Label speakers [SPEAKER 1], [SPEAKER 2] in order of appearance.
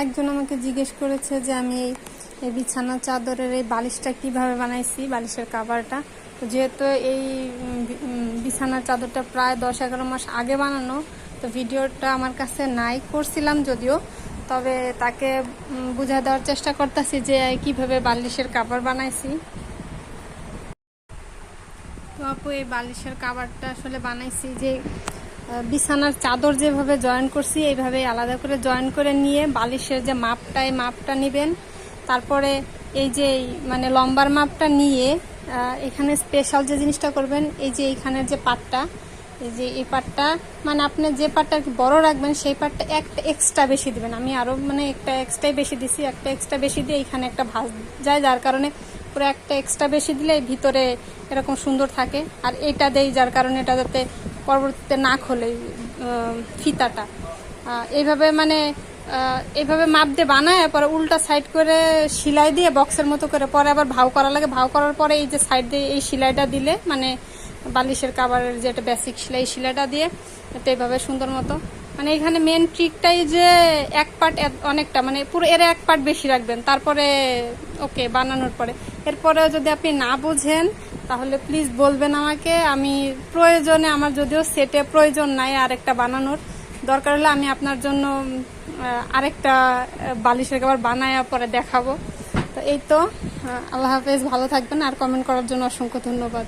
[SPEAKER 1] একজন আমাকে জিজ্ঞেস করেছে যে আমি এই বিছানা চাদরের এই বালিশটা কীভাবে বানাইছি, বালিশের কাভারটা যেহেতু এই বিছানার চাদরটা প্রায় দশ এগারো মাস আগে বানানো, তো ভিডিওটা আমার কাছে নাই করছিলাম যদিও। তবে তাকে বুঝা দেওয়ার চেষ্টা করতেছি যে কীভাবে বালিশের কাভার বানাইছি। তো আপু, এই বালিশের কাভারটা আসলে বানাইছি যে বিছানার চাদর যেভাবে জয়েন করছি, এইভাবে আলাদা করে জয়েন করে নিয়ে বালিশের যে মাপটা এই মাপটা নেবেন, তারপরে এই যে মানে লম্বার মাপটা নিয়ে এখানে স্পেশাল যে জিনিসটা করবেন, এই যে এইখানের যে পাটটা, এই যে এই পাটটা মানে আপনি যে পাটটা বড় রাখবেন, সেই পাটটা একটা এক্সট্রা বেশি দিবেন। আমি আরও মানে একটা এক্সট্রাই বেশি দিছি, একটা এক্সট্রা বেশি দিয়ে এখানে একটা ভাঁজ যায়, যার কারণে পুরো একটা এক্সট্রা বেশি দিলে ভিতরে এরকম সুন্দর থাকে। আর এটা দেই, যার কারণে এটা যাতে পরবর্তীতে না খোলে ফিতাটা। এইভাবে মানে এইভাবে মাপ দিয়ে বানায়, পরে উল্টা সাইড করে সেলাই দিয়ে বক্সের মতো করে, পরে আবার ভাও করা লাগে। ভাও করার পরে এই যে সাইড দিয়ে এই সেলাইটা দিলে মানে বালিশের কাবারের যে একটা বেসিক সেলাই, সেলাইটা দিয়ে, এটা এইভাবে সুন্দর মতো। মানে এখানে মেন ট্রিকটাই যে এক পার্ট অনেকটা মানে পুরো এর এক পার্ট বেশি রাখবেন। তারপরে ওকে বানানোর পরে। এরপরেও যদি আপনি না বুঝেন তাহলে প্লিজ বলবেন আমাকে। আমি প্রয়োজনে আমার যদিও সেটে প্রয়োজন নাই আরেকটা বানানোর। দরকার হলে আমি আপনার জন্য আরেকটা বালিশের কাবার বানায় পরে দেখাবো। তো এই তো আল্লাহ হাফেজ, ভালো থাকবেন। আর কমেন্ট করার জন্য অসংখ্য ধন্যবাদ।